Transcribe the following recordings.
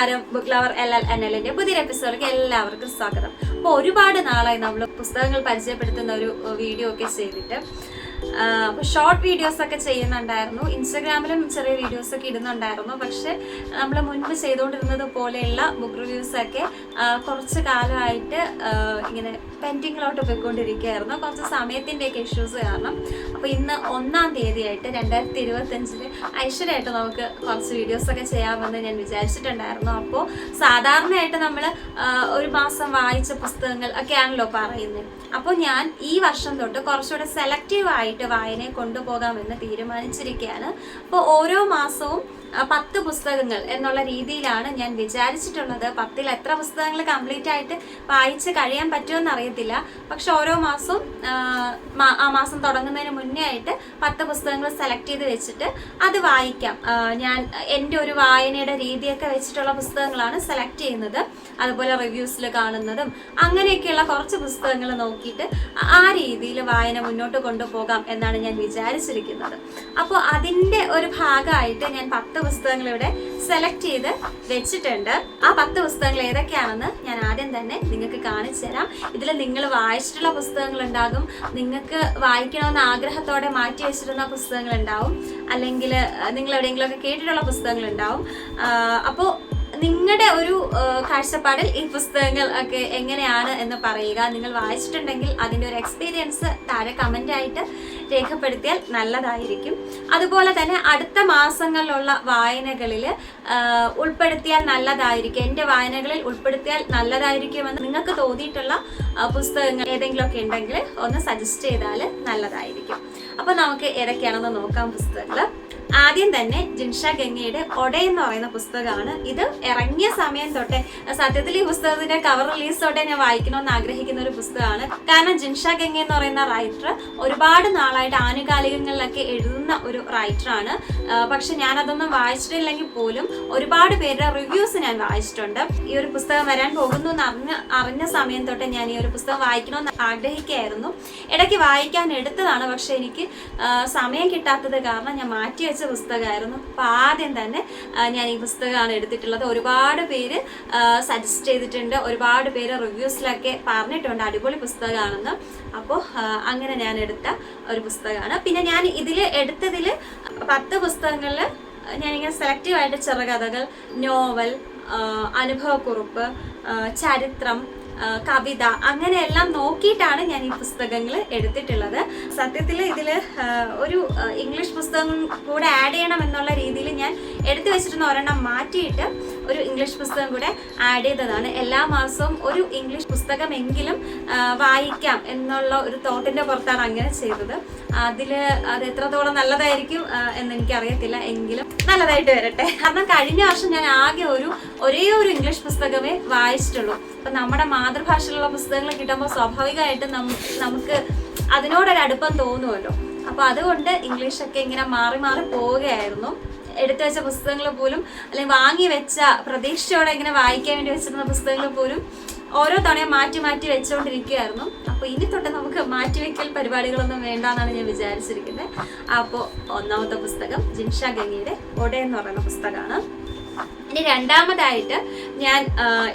നമസ്കാരം. Book lover L L N എല്ലിന്റെ പുതിയൊരു എപ്പിസോഡിലേക്ക് എല്ലാവർക്കും സ്വാഗതം. അപ്പോൾ ഒരുപാട് നാളായി നമ്മൾ പുസ്തകങ്ങൾ പരിചയപ്പെടുത്തുന്ന ഒരു വീഡിയോ ഒക്കെ ചെയ്തിട്ട് അപ്പോൾ ഷോർട്ട് വീഡിയോസ് ഒക്കെ ചെയ്യുന്നുണ്ടായിരുന്നു. ഇൻസ്റ്റഗ്രാമിലും ചെറിയ വീഡിയോസ് ഒക്കെ ഇടുന്നുണ്ടായിരുന്നു. പക്ഷെ നമ്മൾ മുൻപ് ചെയ്തുകൊണ്ടിരുന്നത് പോലെയുള്ള ബുക്ക് റിവ്യൂസ് ഒക്കെ കുറച്ച് കാലമായിട്ട് ഇങ്ങനെ പെൻഡിങ്ങിലോട്ട് പോയിക്കൊണ്ടിരിക്കുകയായിരുന്നു. കുറച്ച് സമയത്തിന്റെയൊക്കെ ഇഷ്യൂസ് കാരണം. അപ്പോൾ ഇന്ന് ഒന്നാം തീയതിയായിട്ട് രണ്ടായിരത്തി ഇരുപത്തഞ്ചിൽ ഐശ്വര്യമായിട്ട് നമുക്ക് കുറച്ച് വീഡിയോസ് ഒക്കെ ചെയ്യാമെന്ന് ഞാൻ വിചാരിച്ചിട്ടുണ്ടായിരുന്നു. അപ്പോൾ സാധാരണയായിട്ട് നമ്മൾ ഒരു മാസം വായിച്ച പുസ്തകങ്ങൾ ഒക്കെയാണല്ലോ പറയുന്നത്. അപ്പോൾ ഞാൻ ഈ വർഷം തൊട്ട് കുറച്ചുകൂടെ സെലക്റ്റീവ് ആയിട്ട് വായനയെ കൊണ്ടുപോകാമെന്ന് തീരുമാനിച്ചിരിക്കുകയാണ്. അപ്പോൾ ഓരോ മാസവും പത്ത് പുസ്തകങ്ങൾ എന്നുള്ള രീതിയിലാണ് ഞാൻ വിചാരിച്ചിട്ടുള്ളത്. പത്തിൽ എത്ര പുസ്തകങ്ങൾ കംപ്ലീറ്റ് ആയിട്ട് വായിച്ച് കഴിയാൻ പറ്റുമെന്ന് അറിയത്തില്ല. പക്ഷെ ഓരോ മാസവും ആ, മാസം തുടങ്ങുന്നതിന് മുന്നേ ആയിട്ട് പത്ത് പുസ്തകങ്ങൾ സെലക്ട് ചെയ്ത് വെച്ചിട്ട് അത് വായിക്കാം. ഞാൻ എന്റെ ഒരു വായനയുടെ രീതിയൊക്കെ വെച്ചിട്ടുള്ള പുസ്തകങ്ങളാണ് സെലക്ട് ചെയ്യുന്നത്. അതുപോലെ റിവ്യൂസിൽ കാണുന്നതും അങ്ങനെയൊക്കെയുള്ള കുറച്ച് പുസ്തകങ്ങൾ നോക്കിയിട്ട് ആ രീതിയിൽ വായന മുന്നോട്ട് കൊണ്ടുപോകാം എന്നാണ് ഞാൻ വിചാരിച്ചിരിക്കുന്നത്. അപ്പോൾ അതിന്റെ ഒരു ഭാഗമായിട്ട് ഞാൻ പത്ത് പുസ്തകങ്ങൾ ഇവിടെ സെലക്ട് ചെയ്ത് വെച്ചിട്ടുണ്ട്. ആ പത്ത് പുസ്തകങ്ങൾ ഏതൊക്കെയാണെന്ന് ഞാൻ ആദ്യം തന്നെ നിങ്ങൾക്ക് കാണിച്ചു തരാം. ഇതിൽ നിങ്ങൾ വായിച്ചിട്ടുള്ള പുസ്തകങ്ങൾ ഉണ്ടാകും നിങ്ങൾക്ക് വായിക്കണമെന്ന ആഗ്രഹത്തോടെ മാറ്റി വെച്ചിരുന്ന പുസ്തകങ്ങൾ ഉണ്ടാവും അല്ലെങ്കിൽ നിങ്ങൾ എവിടെയെങ്കിലുമൊക്കെ കേട്ടിട്ടുള്ള പുസ്തകങ്ങൾ ഉണ്ടാവും അപ്പോൾ നിങ്ങളുടെ ഒരു കാഴ്ചപ്പാടിൽ ഈ പുസ്തകങ്ങൾ ഒക്കെ എങ്ങനെയാണ് എന്ന് പറയുക. നിങ്ങൾ വായിച്ചിട്ടുണ്ടെങ്കിൽ അതിന്റെ ഒരു എക്സ്പീരിയൻസ് താഴെ കമന്റ് ആയിട്ട് രേഖപ്പെടുത്തിയാൽ നല്ലതായിരിക്കും. അതുപോലെ തന്നെ അടുത്ത മാസങ്ങളിലുള്ള വായനകളിൽ ഉൾപ്പെടുത്തിയാൽ നല്ലതായിരിക്കും. എന്റെ വായനകളിൽ ഉൾപ്പെടുത്തിയാൽ നല്ലതായിരിക്കുമെന്ന് നിങ്ങൾക്ക് തോന്നിയിട്ടുള്ള പുസ്തകങ്ങൾ ഏതെങ്കിലുമൊക്കെ ഉണ്ടെങ്കിൽ ഒന്ന് സജസ്റ്റ് ചെയ്താൽ നല്ലതായിരിക്കും. അപ്പോൾ നമുക്ക് ഏതൊക്കെയാണെന്ന് നോക്കാം പുസ്തകങ്ങൾ ആദ്യം തന്നെ ജിൻഷ ഗംഗയുടെ ഒട എന്ന് പറയുന്ന പുസ്തകമാണ്. ഇത് ഇറങ്ങിയ സമയം തൊട്ടേ സത്യത്തിൽ ഈ പുസ്തകത്തിന്റെ കവർ റിലീസ് തൊട്ടേ ഞാൻ വായിക്കണമെന്ന് ആഗ്രഹിക്കുന്ന ഒരു പുസ്തകമാണ്. കാരണം ജിൻഷ ഗംഗ എന്ന് പറയുന്ന റൈറ്റർ ഒരുപാട് നാളായിട്ട് ആനുകാലികങ്ങളിലൊക്കെ എഴുതുന്ന ഒരു റൈറ്ററാണ് പക്ഷെ ഞാൻ അതൊന്നും വായിച്ചിട്ടില്ലെങ്കിൽ പോലും ഒരുപാട് പേരുടെ റിവ്യൂസ് ഞാൻ വായിച്ചിട്ടുണ്ട്. ഈ ഒരു പുസ്തകം വരാൻ പോകുന്നു എന്ന് അറിഞ്ഞ അറിഞ്ഞ സമയം തൊട്ടേ ഞാൻ ഈ ഒരു പുസ്തകം വായിക്കണമെന്ന് ആഗ്രഹിക്കുകയായിരുന്നു. ഇടയ്ക്ക് വായിക്കാൻ എടുത്തതാണ് പക്ഷെ എനിക്ക് സമയം കിട്ടാത്തത് കാരണം ഞാൻ മാറ്റി വെച്ച പുസ്തകമായിരുന്നു. അപ്പോൾ ആദ്യം തന്നെ ഞാൻ ഈ പുസ്തകമാണ് എടുത്തിട്ടുള്ളത്. ഒരുപാട് പേര് സജസ്റ്റ് ചെയ്തിട്ടുണ്ട്. ഒരുപാട് പേര് റിവ്യൂസിലൊക്കെ പറഞ്ഞിട്ടുണ്ട് അടിപൊളി പുസ്തകമാണെന്ന്. അപ്പോൾ അങ്ങനെ ഞാൻ എടുത്ത ഒരു പുസ്തകമാണ്. പിന്നെ ഞാൻ ഇതിൽ എടുത്തതിൽ പത്ത് പുസ്തകങ്ങളിൽ ഞാനിങ്ങനെ സെലക്റ്റീവായിട്ട് ചെറുകഥകൾ നോവൽ അനുഭവക്കുറിപ്പ് ചരിത്രം കവിത അങ്ങനെയെല്ലാം നോക്കിയിട്ടാണ് ഞാൻ ഈ പുസ്തകങ്ങൾ എടുത്തിട്ടുള്ളത്. സത്യത്തിൽ ഇതിൽ ഒരു ഇംഗ്ലീഷ് പുസ്തകം കൂടെ ആഡ് ചെയ്യണം എന്നുള്ള രീതിയിൽ ഞാൻ എടുത്തു വെച്ചിരുന്ന ഒരെണ്ണം മാറ്റിയിട്ട് ഒരു ഇംഗ്ലീഷ് പുസ്തകം കൂടെ ആഡ് ചെയ്തതാണ്. എല്ലാ മാസവും ഒരു ഇംഗ്ലീഷ് പുസ്തകമെങ്കിലും വായിക്കാം എന്നുള്ള ഒരു തോട്ടിന്റെ പുറത്താണ് അങ്ങനെ ചെയ്തത്. അതിൽ അത് എത്രത്തോളം നല്ലതായിരിക്കും എന്ന് എനിക്കറിയത്തില്ല എങ്കിലും നല്ലതായിട്ട് വരട്ടെ. കാരണം കഴിഞ്ഞ വർഷം ഞാൻ ആകെ ഒരു ഒരേ ഒരു ഇംഗ്ലീഷ് പുസ്തകമേ വായിച്ചിട്ടുള്ളൂ. അപ്പം നമ്മുടെ മാതൃഭാഷയിലുള്ള പുസ്തകങ്ങൾ കിട്ടുമ്പോൾ സ്വാഭാവികമായിട്ടും നമുക്ക് അതിനോടൊരു അടുപ്പം തോന്നുമല്ലോ. അപ്പോൾ അതുകൊണ്ട് ഇംഗ്ലീഷൊക്കെ ഇങ്ങനെ മാറി മാറി പോവുകയായിരുന്നു. എടുത്തു വെച്ച പുസ്തകങ്ങൾ പോലും അല്ലെങ്കിൽ വാങ്ങി വെച്ച പ്രതീക്ഷയോടെ ഇങ്ങനെ വായിക്കാൻ വേണ്ടി വെച്ചിരുന്ന പുസ്തകങ്ങൾ പോലും ഓരോ തവണയും മാറ്റി മാറ്റി വെച്ചുകൊണ്ടിരിക്കുകയായിരുന്നു അപ്പോൾ ഇനി തൊട്ട് നമുക്ക് മാറ്റിവെക്കൽ പരിപാടികളൊന്നും വേണ്ടെന്നാണ് ഞാൻ വിചാരിച്ചിരിക്കുന്നത് അപ്പോൾ ഒന്നാമത്തെ പുസ്തകം ജിൻഷ ഗംഗയുടെ ഒട എന്ന് പറയുന്ന പുസ്തകമാണ്. ഇനി രണ്ടാമതായിട്ട് ഞാൻ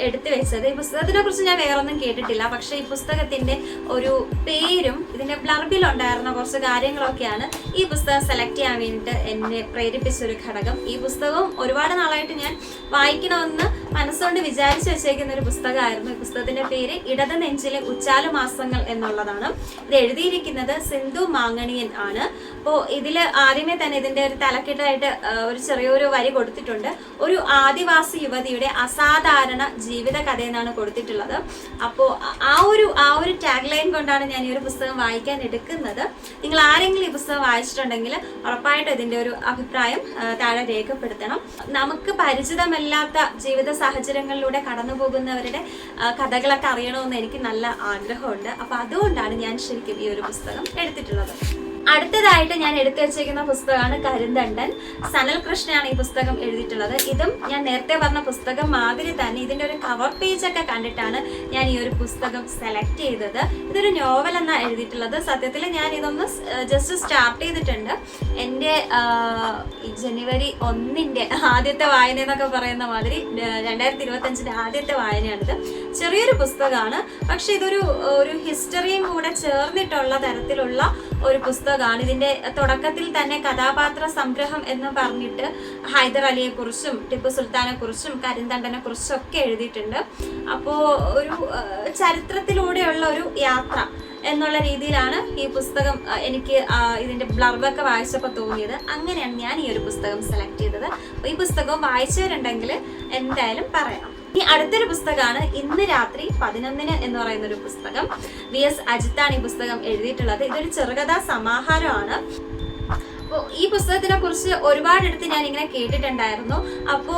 എടുത്തു വെച്ചത്. ഈ പുസ്തകത്തിനെ കുറിച്ച് ഞാൻ വേറൊന്നും കേട്ടിട്ടില്ല. പക്ഷേ ഈ പുസ്തകത്തിന്റെ ഒരു പേരും ഇതിന്റെ ബ്ലർബിൽ ഉണ്ടായിരുന്ന കുറച്ച് കാര്യങ്ങളൊക്കെയാണ് ഈ പുസ്തകം സെലക്ട് ചെയ്യാൻ വേണ്ടിയിട്ട് എന്നെ പ്രേരിപ്പിച്ച ഒരു ഘടകം. ഈ പുസ്തകവും ഒരുപാട് നാളായിട്ട് ഞാൻ വായിക്കണമെന്ന് മനസ്സുകൊണ്ട് വിചാരിച്ചു വെച്ചേക്കുന്ന ഒരു പുസ്തകമായിരുന്നു. ഈ പുസ്തകത്തിന്റെ പേര് ഇടത് നെഞ്ചിലെ ഉച്ചാല മാസങ്ങൾ എന്നുള്ളതാണ്. ഇത് എഴുതിയിരിക്കുന്നത് സിന്ധു മാങ്ങണിയൻ ആണ്. അപ്പോൾ ഇതിൽ ആദ്യമേ തന്നെ ഇതിന്റെ ഒരു തലക്കെട്ടായിട്ട് ഒരു ചെറിയൊരു വരി കൊടുത്തിട്ടുണ്ട്. ഒരു ആദിവാസി യുവതിയുടെ അസാധാരണ ജീവിത കഥ എന്നാണ് കൊടുത്തിട്ടുള്ളത്. അപ്പോൾ ആ ഒരു ആ ഒരു ടാഗ് ലൈൻ കൊണ്ടാണ് ഞാൻ ഈ ഒരു പുസ്തകം വായിക്കാൻ എടുക്കുന്നത്. നിങ്ങൾ ആരെങ്കിലും ഈ പുസ്തകം വായിച്ചിട്ടുണ്ടെങ്കിൽ ഉറപ്പായിട്ടും ഇതിന്റെ ഒരു അഭിപ്രായം താഴെ രേഖപ്പെടുത്തണം. നമുക്ക് പരിചിതമല്ലാത്ത ജീവിത സാഹചര്യങ്ങളിലൂടെ കടന്നു പോകുന്നവരുടെ കഥകളൊക്കെ അറിയണമെന്ന് എനിക്ക് നല്ല ആഗ്രഹമുണ്ട്. അപ്പോൾ അതുകൊണ്ടാണ് ഞാൻ ശരിക്കും ഈ ഒരു പുസ്തകം എടുത്തിട്ടുള്ളത്. അടുത്തതായിട്ട് ഞാൻ എടുത്തു വെച്ചിരിക്കുന്ന പുസ്തകമാണ് കരുന്തണ്ടൻ. സനൽ കൃഷ്ണയാണ് ഈ പുസ്തകം എഴുതിയിട്ടുള്ളത്. ഇതും ഞാൻ നേരത്തെ പറഞ്ഞ പുസ്തകം മാതിരി തന്നെ ഇതിന്റെ ഒരു കവർ പേജ് ഒക്കെ കണ്ടിട്ടാണ് ഞാൻ ഈ ഒരു പുസ്തകം സെലക്ട് ചെയ്തത്. ഇതൊരു നോവൽ എന്നാണ് എഴുതിയിട്ടുള്ളത്. സത്യത്തിൽ ഞാൻ ഇതൊന്ന് ജസ്റ്റ് സ്റ്റാർട്ട് ചെയ്തിട്ടുണ്ട്. എന്റെ ജനുവരി ഒന്നിന്റെ ആദ്യത്തെ വായന എന്നൊക്കെ പറയുന്ന മാതിരി രണ്ടായിരത്തി ഇരുപത്തഞ്ചിന്റെ ആദ്യത്തെ വായനയാണിത്. ചെറിയൊരു പുസ്തകമാണ്. പക്ഷെ ഇതൊരു ഒരു ഹിസ്റ്ററിയും കൂടെ ചേർന്നിട്ടുള്ള തരത്തിലുള്ള ഒരു പുസ്തകമാണ്. ഇതിന്റെ തുടക്കത്തിൽ തന്നെ കഥാപാത്ര സംഗ്രഹം എന്ന് പറഞ്ഞിട്ട് ഹൈദർ അലിയെ കുറിച്ചും ടിപ്പു സുൽത്താനെ കുറിച്ചും കരിന്തണ്ടനെ കുറിച്ചും ഒക്കെ എഴുതിയിട്ടുണ്ട്. അപ്പോ ഒരു ചരിത്രത്തിലൂടെയുള്ള ഒരു യാത്ര എന്നുള്ള രീതിയിലാണ് ഈ പുസ്തകം എനിക്ക് ഇതിന്റെ ബ്ലർബൊക്കെ വായിച്ചപ്പോൾ തോന്നിയത്. അങ്ങനെയാണ് ഞാൻ ഈ ഒരു പുസ്തകം സെലക്ട് ചെയ്തത്. ഈ പുസ്തകം വായിച്ചവരുണ്ടെങ്കിൽ എന്തായാലും പറയാം ഈ അടുത്തൊരു പുസ്തകമാണ് ഇന്ന് രാത്രി പതിനൊന്നിന് എന്ന് പറയുന്ന ഒരു പുസ്തകം. വി എസ് അജിത്താണ് ഈ പുസ്തകം എഴുതിയിട്ടുള്ളത്. ഇതൊരു ചെറുകഥാ സമാഹാരമാണ്. അപ്പോൾ ഈ പുസ്തകത്തിനെ കുറിച്ച് ഒരുപാടെടുത്ത് ഞാൻ ഇങ്ങനെ കേട്ടിട്ടുണ്ടായിരുന്നു അപ്പോൾ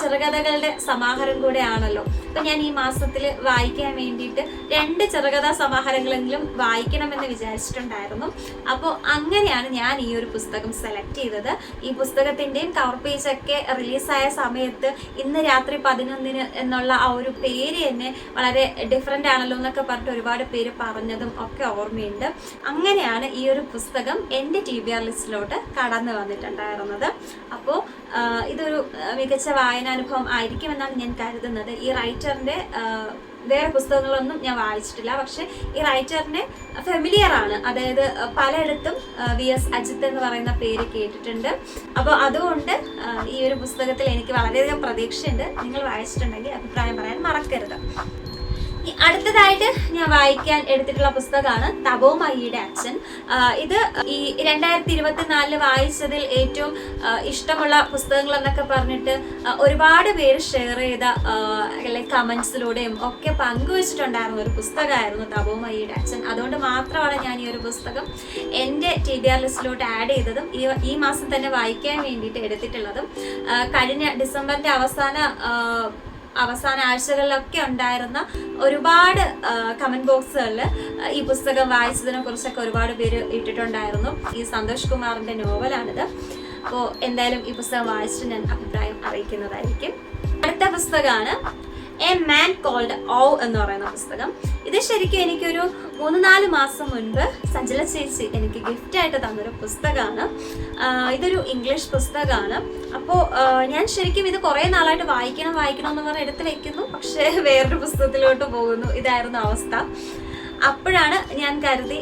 ചെറുകഥകളുടെ സമാഹാരം കൂടെ ആണല്ലോ അപ്പൊ ഞാൻ ഈ മാസത്തിൽ വായിക്കാൻ വേണ്ടിയിട്ട് രണ്ട് ചെറുകഥാ സമാഹാരങ്ങളെങ്കിലും വായിക്കണമെന്ന് വിചാരിച്ചിട്ടുണ്ടായിരുന്നു. അപ്പോൾ അങ്ങനെയാണ് ഞാൻ ഈ ഒരു പുസ്തകം സെലക്ട് ചെയ്തത്. ഈ പുസ്തകത്തിന്റെയും കവർ പേജൊക്കെ റിലീസായ സമയത്ത് ഇന്ന് രാത്രി പതിനൊന്നിന് എന്നുള്ള ആ ഒരു പേര് തന്നെ വളരെ ഡിഫറെന്റ് ആണല്ലോ എന്നൊക്കെ പറഞ്ഞിട്ട് ഒരുപാട് പേര് പറഞ്ഞതും ഒക്കെ ഓർമ്മയുണ്ട്. അങ്ങനെയാണ് ഈ ഒരു പുസ്തകം എന്റെ ടി ബി ആർ ലിസ്റ്റിലോട്ട് കടന്നു വന്നിട്ടുണ്ടായിരുന്നത്. അപ്പോൾ ഇതൊരു മികച്ച വായനാനുഭവം ആയിരിക്കുമെന്നാണ് ഞാൻ കരുതുന്നത്. ഈ റൈറ്ററിന്റെ വേറെ പുസ്തകങ്ങളൊന്നും ഞാൻ വായിച്ചിട്ടില്ല. പക്ഷെ ഈ റൈറ്ററിനെ ഫെമിലിയർ ആണ്. അതായത് പലയിടത്തും വി എസ് അജിത്ത് എന്ന് പറയുന്ന പേര് കേട്ടിട്ടുണ്ട്. അപ്പോൾ അതുകൊണ്ട് ഈ ഒരു പുസ്തകത്തിൽ എനിക്ക് വളരെയധികം പ്രതീക്ഷയുണ്ട്. നിങ്ങൾ വായിച്ചിട്ടുണ്ടെങ്കിൽ അഭിപ്രായം പറയാൻ മറക്കരുത്. അടുത്തതായിട്ട് ഞാൻ വായിക്കാൻ എടുത്തിട്ടുള്ള പുസ്തകമാണ് തപോമയിയുടെ അച്ഛൻ. ഇത് ഈ രണ്ടായിരത്തി ഇരുപത്തിനാലിൽ വായിച്ചതിൽ ഏറ്റവും ഇഷ്ടമുള്ള പുസ്തകങ്ങൾ എന്നൊക്കെ പറഞ്ഞിട്ട് ഒരുപാട് പേര് ഷെയർ ചെയ്ത ലൈക്ക് കമന്റ്സിലൂടെയും ഒക്കെ പങ്കുവച്ചിട്ടുണ്ടായിരുന്ന ഒരു പുസ്തകമായിരുന്നു തപോമയിയുടെ അച്ഛൻ. അതുകൊണ്ട് മാത്രമാണ് ഞാൻ ഈ ഒരു പുസ്തകം എന്റെ ടി ഡി ആർ ലിസ്റ്റിലോട്ട് ആഡ് ചെയ്തതും ഈ ഈ മാസം തന്നെ വായിക്കാൻ വേണ്ടിയിട്ട് എടുത്തിട്ടുള്ളതും. കഴിഞ്ഞ ഡിസംബറിന്റെ അവസാന അവസാന ആഴ്ചകളിലൊക്കെ ഉണ്ടായിരുന്ന ഒരുപാട് കമന്റ് ബോക്സുകളിൽ ഈ പുസ്തകം വായിച്ചതിനെ കുറിച്ചൊക്കെ ഒരുപാട് പേര് ഇട്ടിട്ടുണ്ടായിരുന്നു. ഈ സന്തോഷ് കുമാറിന്റെ നോവലാണിത്. അപ്പോൾ എന്തായാലും ഈ പുസ്തകം വായിച്ചിട്ട് ഞാൻ അഭിപ്രായം അറിയിക്കുന്നതായിരിക്കും. അടുത്ത പുസ്തകമാണ് എ മാൻ കോൾഡ് ഔ എന്ന് പറയുന്ന പുസ്തകം. ഇത് ശരിക്കും എനിക്കൊരു മൂന്ന് നാല് മാസം മുൻപ് സജല ചേച്ചി എനിക്ക് ഗിഫ്റ്റ് ആയിട്ട് തന്നൊരു പുസ്തകമാണ്. ഇതൊരു ഇംഗ്ലീഷ് പുസ്തകമാണ്. അപ്പോൾ ഞാൻ ശരിക്കും ഇത് കുറേ നാളായിട്ട് വായിക്കണം വായിക്കണം എന്ന് പറഞ്ഞ് എടുത്ത് വെക്കുന്നു. പക്ഷേ വേറൊരു പുസ്തകത്തിലോട്ട് പോകുന്നു. ഇതായിരുന്നു അവസ്ഥ. അപ്പോഴാണ് ഞാൻ കരുതി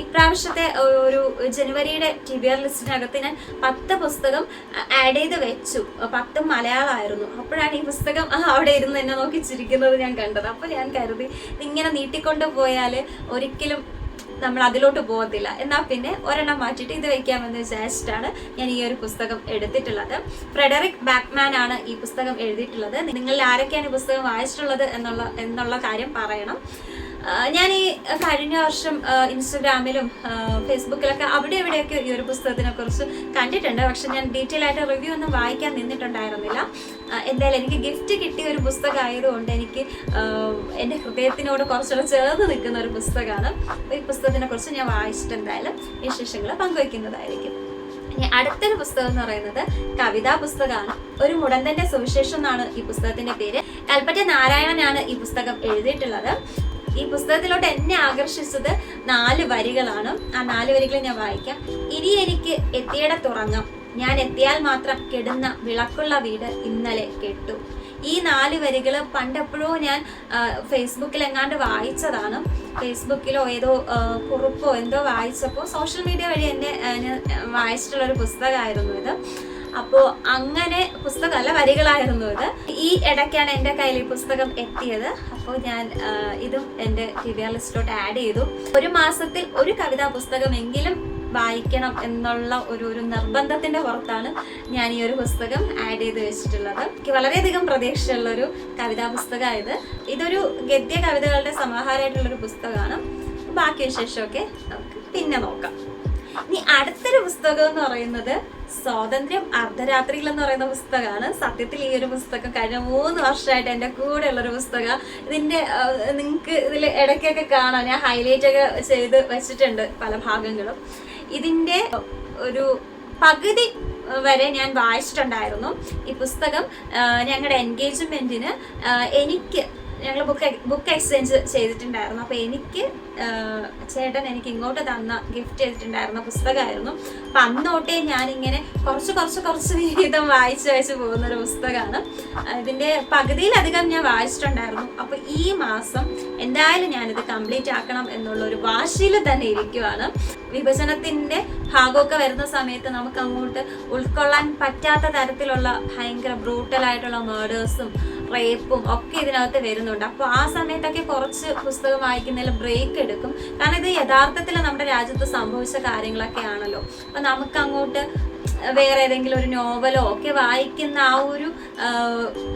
ഇപ്രാവശ്യത്തെ ഒരു ജനുവരിയുടെ ടി ബി ആർ ലിസ്റ്റിനകത്ത് ഞാൻ പത്ത് പുസ്തകം ആഡ് ചെയ്ത് വെച്ചു. പത്തും മലയാളമായിരുന്നു അപ്പോഴാണ് ഈ പുസ്തകം അവിടെ ഇരുന്ന് എന്നെ നോക്കി ചിരിക്കുന്നത് ഞാൻ കണ്ടത്. അപ്പോൾ ഞാൻ കരുതി ഇങ്ങനെ നീട്ടിക്കൊണ്ട് പോയാൽ ഒരിക്കലും നമ്മൾ അതിലോട്ട് പോകത്തില്ല. എന്നാൽ പിന്നെ ഒരെണ്ണം മാറ്റിയിട്ട് ഇത് വയ്ക്കാമെന്ന് വിചാരിച്ചിട്ടാണ് ഞാൻ ഈ ഒരു പുസ്തകം എടുത്തിട്ടുള്ളത്. ഫ്രെഡറിക് ബാക്ക്മാൻ ആണ് ഈ പുസ്തകം എഴുതിയിട്ടുള്ളത്. നിങ്ങളിൽ ആരൊക്കെയാണ് ഈ പുസ്തകം വായിച്ചിട്ടുള്ളത് എന്നുള്ള എന്നുള്ള കാര്യം പറയണം. ഞാൻ ഈ കഴിഞ്ഞ വർഷം ഇൻസ്റ്റഗ്രാമിലും ഫേസ്ബുക്കിലൊക്കെ അവിടെ ഇവിടെയൊക്കെ ഈ ഒരു പുസ്തകത്തിനെ കുറിച്ച് കണ്ടിട്ടുണ്ട്. പക്ഷെ ഞാൻ ഡീറ്റെയിൽ ആയിട്ട് റിവ്യൂ ഒന്നും വായിക്കാൻ നിന്നിട്ടുണ്ടായിരുന്നില്ല. എന്തായാലും എനിക്ക് ഗിഫ്റ്റ് കിട്ടിയ ഒരു പുസ്തകമായതുകൊണ്ട് എനിക്ക് എന്റെ ഹൃദയത്തിനോട് കുറച്ചുകൂടെ ചേർന്ന് നിൽക്കുന്ന ഒരു പുസ്തകമാണ്. ഈ പുസ്തകത്തിനെ കുറിച്ച് ഞാൻ വായിച്ചിട്ട് എന്തായാലും വിശേഷങ്ങൾ പങ്കുവയ്ക്കുന്നതായിരിക്കും. ഇനി അടുത്തൊരു പുസ്തകം എന്ന് പറയുന്നത് കവിതാ പുസ്തകമാണ്. ഒരു മുടന്തന്റെ സുവിശേഷം എന്നാണ് ഈ പുസ്തകത്തിന്റെ പേര്. കൽപ്പറ്റ നാരായണനാണ് ഈ പുസ്തകം എഴുതിയിട്ടുള്ളത്. ഈ പുസ്തകത്തിലോട്ട് എന്നെ ആകർഷിച്ചത് നാല് വരികളാണ്. ആ നാല് വരികൾ ഞാൻ വായിക്കാം. ഇനി എനിക്ക് എത്തിയിട തുറങ്ങാം. ഞാൻ എത്തിയാൽ മാത്രം കെടുന്ന വിളക്കുള്ള വീട് ഇന്നലെ കെട്ടു. ഈ നാല് വരികൾ പണ്ടെപ്പോഴോ ഞാൻ ഫേസ്ബുക്കിൽ എങ്ങാണ്ട് വായിച്ചതാണ്. ഫേസ്ബുക്കിലോ ഏതോ കുറിപ്പോ എന്തോ വായിച്ചപ്പോൾ സോഷ്യൽ മീഡിയ വഴി എന്നെ വായിച്ചിട്ടുള്ള ഒരു പുസ്തകമായിരുന്നു ഇത്. അപ്പോൾ അങ്ങനെ പുസ്തകമല്ല വരികളായിരുന്നു ഇത്. ഈ ഇടയ്ക്കാണ് എന്റെ കയ്യിൽ ഈ പുസ്തകം എത്തിയത്. അപ്പോൾ ഞാൻ ഇതും എന്റെ ടി ലിസ്റ്റിലോട്ട് ആഡ് ചെയ്തു. ഒരു മാസത്തിൽ ഒരു കവിതാ പുസ്തകമെങ്കിലും വായിക്കണം എന്നുള്ള ഒരു ഒരു നിർബന്ധത്തിന്റെ പുറത്താണ് ഞാൻ ഈ ഒരു പുസ്തകം ആഡ് ചെയ്ത് വെച്ചിട്ടുള്ളത്. എനിക്ക് വളരെയധികം പ്രതീക്ഷയുള്ള ഒരു കവിതാ പുസ്തകമായത് ഇതൊരു ഗദ്യ കവിതകളുടെ സമാഹാരമായിട്ടുള്ള ഒരു പുസ്തകമാണ്. ബാക്കി വിശേഷമൊക്കെ നമുക്ക് പിന്നെ നോക്കാം. ഇനി അടുത്തൊരു പുസ്തകം എന്ന് പറയുന്നത് സ്വാതന്ത്ര്യം അർദ്ധരാത്രിയിൽ എന്ന് പറയുന്ന പുസ്തകമാണ്. സത്യത്തിൽ ഈ ഒരു പുസ്തകം കഴിഞ്ഞ മൂന്ന് വർഷമായിട്ട് എന്റെ കൂടെ ഉള്ളൊരു പുസ്തകം. ഇതിന്റെ നിങ്ങൾക്ക് ഇതിൽ ഇടയ്ക്കൊക്കെ കാണാം. ഞാൻ ഹൈലൈറ്റ് ഒക്കെ ചെയ്ത് വെച്ചിട്ടുണ്ട് പല ഭാഗങ്ങളും. ഇതിന്റെ ഒരു പകുതി വരെ ഞാൻ വായിച്ചിട്ടുണ്ടായിരുന്നു. ഈ പുസ്തകം ഞങ്ങളുടെ എൻഗേജ്മെന്റിന് എനിക്ക് ഞങ്ങൾ ബുക്ക് ബുക്ക് എക്സ്ചേഞ്ച് ചെയ്തിട്ടുണ്ടായിരുന്നു. അപ്പോൾ എനിക്ക് ചേട്ടൻ എനിക്ക് ഇങ്ങോട്ട് തന്ന ഗിഫ്റ്റ് ചെയ്തിട്ടുണ്ടായിരുന്ന പുസ്തകമായിരുന്നു. അപ്പം അന്ന് തൊട്ടേ ഞാനിങ്ങനെ കുറച്ച് കുറച്ച് കുറച്ച് വീതം വായിച്ച് വായിച്ച് പോകുന്നൊരു പുസ്തകമാണ്. ഇതിന്റെ പകുതിയിലധികം ഞാൻ വായിച്ചിട്ടുണ്ടായിരുന്നു. അപ്പോൾ ഈ മാസം എന്തായാലും ഞാനിത് കംപ്ലീറ്റ് ആക്കണം എന്നുള്ള ഒരു വാശിയിൽ തന്നെ ഇരിക്കുവാണ്. വിഭജനത്തിന്റെ ഭാഗമൊക്കെ വരുന്ന സമയത്ത് നമുക്ക് അങ്ങോട്ട് ഉൾക്കൊള്ളാൻ പറ്റാത്ത തരത്തിലുള്ള ഭയങ്കര ബ്രൂട്ടലായിട്ടുള്ള മേഡേഴ്സും റേപ്പും ഒക്കെ ഇതിനകത്ത് വരുന്നുണ്ട്. അപ്പോൾ ആ സമയത്തൊക്കെ കുറച്ച് പുസ്തകം വായിക്കുന്നതിൽ ബ്രേക്ക് എടുക്കും. കാരണം ഇത് യഥാർത്ഥത്തിൽ നമ്മുടെ രാജ്യത്ത് സംഭവിച്ച കാര്യങ്ങളൊക്കെ ആണല്ലോ. അപ്പം നമുക്ക് അങ്ങോട്ട് വേറെ ഏതെങ്കിലും ഒരു നോവലോ ഒക്കെ വായിക്കുന്ന ആ ഒരു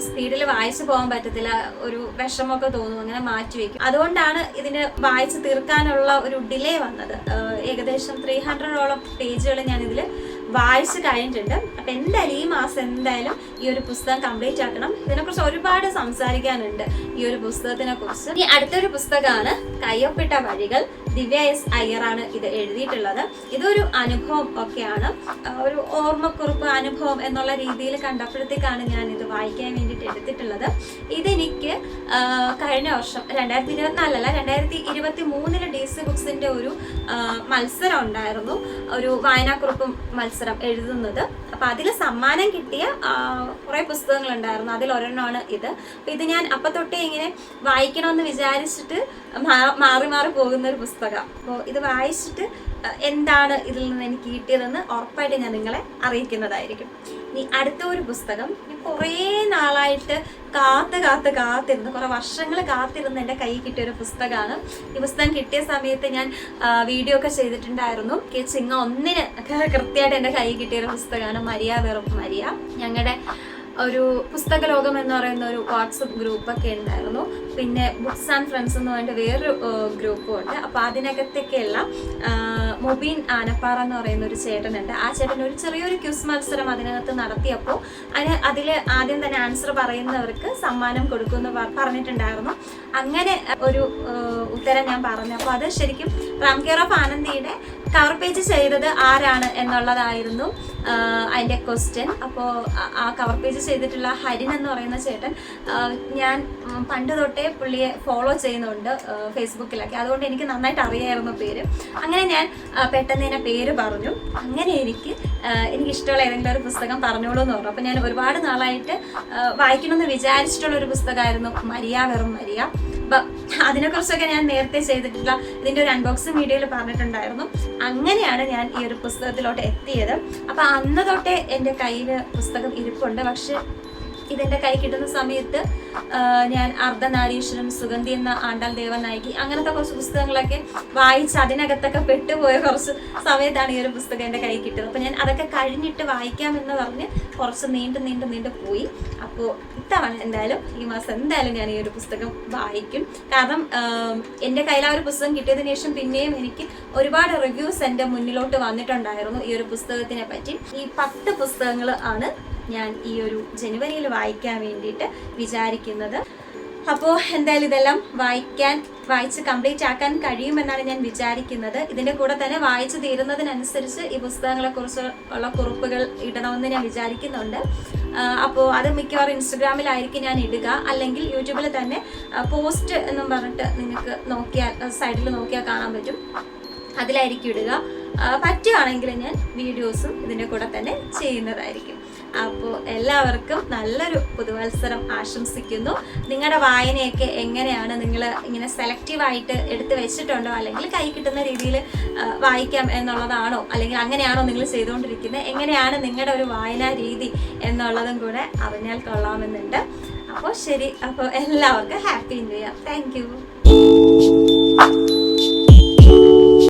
സ്പീഡിൽ വായിച്ചു പോകാൻ പറ്റത്തില്ല. ഒരു വിഷമമൊക്കെ തോന്നും. അങ്ങനെ മാറ്റി വെക്കും. അതുകൊണ്ടാണ് ഇതിന് വായിച്ച് തീർക്കാനുള്ള ഒരു ഡിലേ വന്നത്. ഏകദേശം ത്രീ ഹൺഡ്രഡോളം പേജുകൾ ഞാൻ ഇതിൽ വായിച്ച് കഴിഞ്ഞിട്ടുണ്ട്. അപ്പം എന്തായാലും ഈ മാസം എന്തായാലും ഈ ഒരു പുസ്തകം കംപ്ലീറ്റ് ആക്കണം. ഇതിനെക്കുറിച്ച് ഒരുപാട് സംസാരിക്കാനുണ്ട് ഈ ഒരു പുസ്തകത്തിനെ കുറിച്ച് ഇനി അടുത്തൊരു പുസ്തകമാണ് കയ്യൊപ്പിട്ട വഴികൾ. ദിവ്യ എസ് അയ്യറാണ് ഇത് എഴുതിയിട്ടുള്ളത്. ഇതൊരു അനുഭവം ഒക്കെയാണ്. ഒരു ഓർമ്മക്കുറിപ്പ് അനുഭവം എന്നുള്ള രീതിയിൽ കണ്ടപ്പോഴത്തേക്കാണ് ഞാൻ ഇത് വായിക്കാൻ വേണ്ടിയിട്ട് എടുത്തിട്ടുള്ളത്. ഇതെനിക്ക് കഴിഞ്ഞ വർഷം രണ്ടായിരത്തി ഇരുപത്തിനാലല്ല രണ്ടായിരത്തി ഇരുപത്തി മൂന്നിൽ ഡി സി ബുക്സിന്റെ ഒരു മത്സരം ഉണ്ടായിരുന്നു. ഒരു വായനാക്കുറിപ്പ് മത്സരം എഴുതുന്നത്. അപ്പൊ അതിൽ സമ്മാനം കിട്ടിയ കുറേ അതിൽ ഒരെണ്ണമാണ് ഇത്. അപ്പൊ ഇത് ഞാൻ അപ്പൊ തൊട്ടേ ഇങ്ങനെ വായിക്കണമെന്ന് വിചാരിച്ചിട്ട് മാറി മാറി പോകുന്ന ഒരു പുസ്തകം. അപ്പോൾ ഇത് വായിച്ചിട്ട് എന്താണ് ഇതിൽ നിന്ന് എനിക്ക് കിട്ടിയതെന്ന് ഉറപ്പായിട്ട് ഞാൻ നിങ്ങളെ അറിയിക്കുന്നതായിരിക്കും. ഇനി അടുത്ത ഒരു പുസ്തകം ഞാൻ കുറേ നാളായിട്ട് കാത്ത് കാത്ത് കാത്തിരുന്ന് കുറേ വർഷങ്ങൾ കാത്തിരുന്ന് എന്റെ കയ്യിൽ കിട്ടിയ ഒരു പുസ്തകമാണ്. ഈ പുസ്തകം കിട്ടിയ സമയത്ത് ഞാൻ വീഡിയോ ഒക്കെ ചെയ്തിട്ടുണ്ടായിരുന്നു. ചിങ്ങ ഒന്നിന് കൃത്യമായിട്ട് എന്റെ കയ്യിൽ കിട്ടിയ ഒരു പുസ്തകമാണ് മരിയ വെറും മരിയ. ഞങ്ങളുടെ ഒരു പുസ്തക ലോകം എന്ന് പറയുന്ന ഒരു വാട്സപ്പ് ഗ്രൂപ്പൊക്കെ ഉണ്ടായിരുന്നു. പിന്നെ ബുക്സ് ആൻഡ് ഫ്രണ്ട്സ് എന്ന് പറഞ്ഞിട്ട് വേറൊരു ഗ്രൂപ്പും ഉണ്ട്. അപ്പോൾ അതിനകത്തേക്കെയുള്ള മൊബീൻ ആനപ്പാറ എന്ന് പറയുന്ന ഒരു ചേട്ടനുണ്ട്. ആ ചേട്ടൻ ഒരു ചെറിയൊരു ക്യൂസ് മത്സരം അതിനകത്ത് നടത്തിയപ്പോൾ അതിന് അതിൽ ആദ്യം തന്നെ ആൻസർ പറയുന്നവർക്ക് സമ്മാനം കൊടുക്കുമെന്ന് പറഞ്ഞിട്ടുണ്ടായിരുന്നു. അങ്ങനെ ഒരു ഉത്തരം ഞാൻ പറഞ്ഞു അപ്പോൾ അത് ശരിക്കും റാം കെയർ ഓഫ് ആനന്ദിയുടെ കവർ പേജ് ചെയ്തത് ആരാണ് എന്നുള്ളതായിരുന്നു അതിന്റെ ക്വസ്റ്റ്യൻ അപ്പോൾ ആ കവർ പേജ് ചെയ്തിട്ടുള്ള ഹരിൻ എന്ന് പറയുന്ന ചേട്ടൻ ഞാൻ പണ്ട് തൊട്ടേ പുള്ളിയെ ഫോളോ ചെയ്യുന്നുണ്ട് ഫേസ്ബുക്കിലൊക്കെ. അതുകൊണ്ട് എനിക്ക് നന്നായിട്ട് അറിയായിരുന്നു പേര്. അങ്ങനെ ഞാൻ പെട്ടെന്ന് തന്നെ പേര് പറഞ്ഞു. അങ്ങനെ എനിക്ക് എനിക്കിഷ്ടമുള്ള ഏതെങ്കിലും ഒരു പുസ്തകം പറഞ്ഞോളൂ എന്ന് പറഞ്ഞു. അപ്പോൾ ഞാൻ ഒരുപാട് നാളായിട്ട് വായിക്കണമെന്ന് വിചാരിച്ചിട്ടുള്ള ഒരു പുസ്തകമായിരുന്നു മരിയ വെറും മരിയ. അപ്പം അതിനെക്കുറിച്ചൊക്കെ ഞാൻ നേരത്തെ ചെയ്തിട്ടുള്ള ഇതിന്റെ ഒരു അൺബോക്സിംഗ് വീഡിയോയിൽ പറഞ്ഞിട്ടുണ്ടായിരുന്നു. അങ്ങനെയാണ് ഞാൻ ഈ ഒരു പുസ്തകത്തിലോട്ട് എത്തിയത്. അപ്പം അന്ന് തൊട്ടേ എന്റെ കയ്യിൽ പുസ്തകം ഇരിപ്പുണ്ട്. പക്ഷെ ഇതെന്റെ കൈ കിട്ടുന്ന സമയത്ത് ഞാൻ അർദ്ധനാരീശ്വരം സുഗന്ധി എന്ന ആണ്ടാൽ ദേവൻ നായകി അങ്ങനത്തെ കുറച്ച് പുസ്തകങ്ങളൊക്കെ വായിച്ച് അതിനകത്തൊക്കെ പെട്ടുപോയ കുറച്ച് സമയത്താണ് ഈ ഒരു പുസ്തകം എന്റെ കൈ കിട്ടുന്നത് അപ്പോൾ ഞാൻ അതൊക്കെ കഴിഞ്ഞിട്ട് വായിക്കാമെന്ന് പറഞ്ഞ് കുറച്ച് നീണ്ടു നീണ്ടു നീണ്ടു പോയി. അപ്പോൾ ഇത്തവണ എന്തായാലും ഈ മാസം എന്തായാലും ഞാൻ ഈ ഒരു പുസ്തകം വായിക്കും. കാരണം എന്റെ കയ്യിൽ ആ ഒരു പുസ്തകം കിട്ടിയതിന് ശേഷം പിന്നെയും എനിക്ക് ഒരുപാട് റിവ്യൂസ് എന്റെ മുന്നിലോട്ട് വന്നിട്ടുണ്ടായിരുന്നു ഈ ഒരു പുസ്തകത്തിനെ പറ്റി. ഈ പത്ത് പുസ്തകങ്ങൾ ആണ് ഞാൻ ഈ ഒരു ജനുവരിയിൽ വായിക്കാൻ വേണ്ടിയിട്ട് വിചാരിക്കുന്നത്. അപ്പോൾ എന്തായാലും ഇതെല്ലാം വായിക്കാൻ വായിച്ച് കംപ്ലീറ്റ് ആക്കാൻ കഴിയുമെന്നാണ് ഞാൻ വിചാരിക്കുന്നത്. ഇതിന്റെ കൂടെ തന്നെ വായിച്ചു തീരുന്നതിനനുസരിച്ച് ഈ പുസ്തകങ്ങളെക്കുറിച്ച് ഉള്ള കുറിപ്പുകൾ ഇടണമെന്ന് ഞാൻ വിചാരിക്കുന്നുണ്ട്. അപ്പോൾ അത് മിക്കവാറും ഇൻസ്റ്റഗ്രാമിലായിരിക്കും ഞാൻ ഇടുക. അല്ലെങ്കിൽ യൂട്യൂബിൽ തന്നെ പോസ്റ്റ് എന്നും പറഞ്ഞിട്ട് നിങ്ങൾക്ക് നോക്കിയാൽ സൈഡിൽ നോക്കിയാൽ കാണാൻ പറ്റും. അതിലായിരിക്കും ഇടുക. പറ്റുകയാണെങ്കിൽ ഞാൻ വീഡിയോസും ഇതിന്റെ കൂടെ തന്നെ ചെയ്യുന്നതായിരിക്കും. അപ്പോൾ എല്ലാവർക്കും നല്ലൊരു പുതുവത്സരം ആശംസിക്കുന്നു. നിങ്ങളുടെ വായനയൊക്കെ എങ്ങനെയാണ് നിങ്ങൾ ഇങ്ങനെ സെലക്റ്റീവായിട്ട് എടുത്ത് വെച്ചിട്ടുണ്ടോ? അല്ലെങ്കിൽ കൈ കിട്ടുന്ന രീതിയിൽ വായിക്കാം എന്നുള്ളതാണോ? അല്ലെങ്കിൽ അങ്ങനെയാണോ നിങ്ങൾ ചെയ്തുകൊണ്ടിരിക്കുന്നത്? എങ്ങനെയാണ് നിങ്ങളുടെ ഒരു വായനാ രീതി എന്നുള്ളതും കൂടെ അറിഞ്ഞാൽ കൊള്ളാമെന്നുണ്ട്. അപ്പോൾ ശരി അപ്പോൾ എല്ലാവർക്കും happy new year. Thank you.